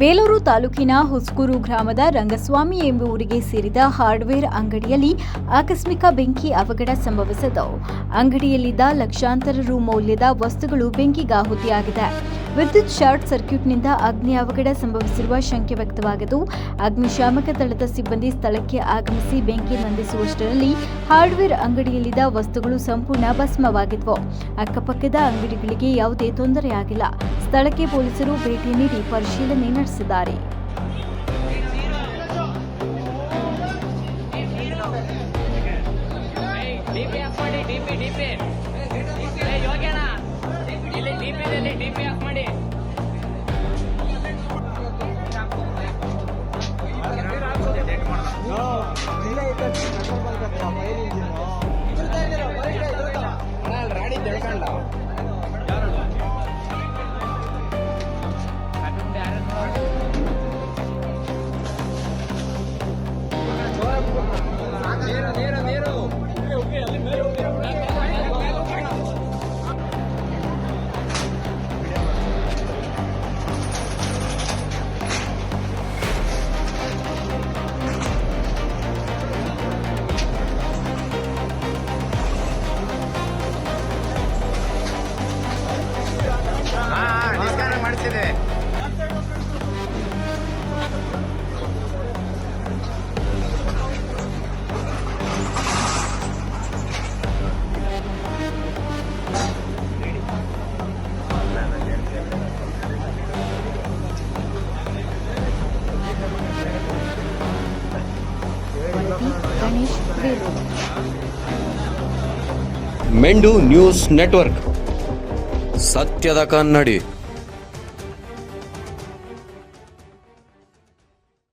ಬೇಲೂರು ತಾಲೂಕಿನ ಹುಸ್ಕೂರು ಗ್ರಾಮದ ರಂಗಸ್ವಾಮಿ ಎಂಬುವರಿಗೆ ಸೇರಿದ ಹಾರ್ಡ್ವೇರ್ ಅಂಗಡಿಯಲ್ಲಿ ಆಕಸ್ಮಿಕ ಬೆಂಕಿ ಅವಘಡ ಸಂಭವಿಸಿತು. ಅಂಗಡಿಯಲ್ಲಿದ್ದ ಲಕ್ಷಾಂತರ ರು ಮೌಲ್ಯದ ವಸ್ತುಗಳು ಬೆಂಕಿಗಾಹುತಿಯಾಗಿದೆ ವಿದ್ಯುತ್ ಶಾರ್ಟ್ ಸರ್ಕ್ಯೂಟ್ನಿಂದ ಅಗ್ನಿ ಅವಘಡ ಸಂಭವಿಸಿರುವ ಶಂಕೆ ವ್ಯಕ್ತವಾಗಿದ್ದು ಅಗ್ನಿಶಾಮಕ ದಳದ ಸಿಬ್ಬಂದಿ ಸ್ಥಳಕ್ಕೆ ಆಗಮಿಸಿ ಬೆಂಕಿ ನಂದಿಸುವಷ್ಟರಲ್ಲಿ ಹಾರ್ಡ್ವೇರ್ ಅಂಗಡಿಯಲ್ಲಿದ್ದ ವಸ್ತುಗಳು ಸಂಪೂರ್ಣ ಭಸ್ಮವಾಗಿದ್ವು. ಅಕ್ಕಪಕ್ಕದ ಅಂಗಡಿಗಳಿಗೆ ಯಾವುದೇ ತೊಂದರೆಯಾಗಿಲ್ಲ ಸ್ಥಳಕ್ಕೆ ಪೊಲೀಸರು ಭೇಟಿ ನೀಡಿ ಪರಿಶೀಲನೆ ನಡೆಸಿದ್ದಾರೆ. ಮಾಡಿಸಿದೆ ವರದಿ ಗಣೇಶ್ ಬೇಲೂರು ಮೆಂಡು ನ್ಯೂಸ್ ನೆಟ್ವರ್ಕ್ ಸತ್ಯದ ಕನ್ನಡಿ